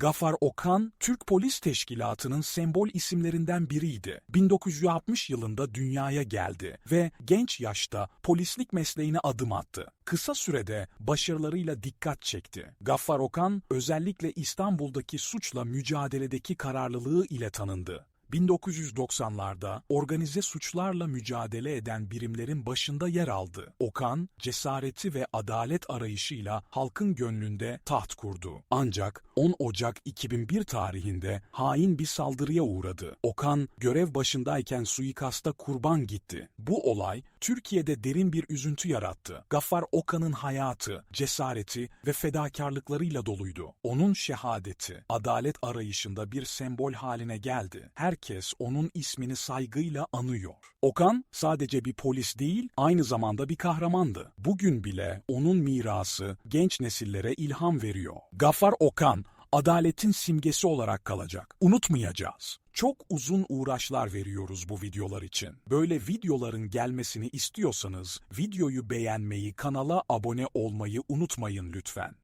Gafar Okan, Türk Polis Teşkilatı'nın sembol isimlerinden biriydi. 1960 yılında dünyaya geldi ve genç yaşta polislik mesleğine adım attı. Kısa sürede başarılarıyla dikkat çekti. Gaffar Okan özellikle İstanbul'daki suçla mücadeledeki kararlılığı ile tanındı. 1990'larda organize suçlarla mücadele eden birimlerin başında yer aldı. Okan, cesareti ve adalet arayışıyla halkın gönlünde taht kurdu. Ancak 10 Ocak 2001 tarihinde hain bir saldırıya uğradı. Okan, görev başındayken suikasta kurban gitti. Bu olay, Türkiye'de derin bir üzüntü yarattı. Gaffar Okan'ın hayatı, cesareti ve fedakarlıklarıyla doluydu. Onun şehadeti, adalet arayışında bir sembol haline geldi. Herkes onun ismini saygıyla anıyor. Okan sadece bir polis değil, aynı zamanda bir kahramandı. Bugün bile onun mirası genç nesillere ilham veriyor. Gaffar Okan, adaletin simgesi olarak kalacak. Unutmayacağız. Çok uzun uğraşlar veriyoruz bu videolar için. Böyle videoların gelmesini istiyorsanız videoyu beğenmeyi, kanala abone olmayı unutmayın lütfen.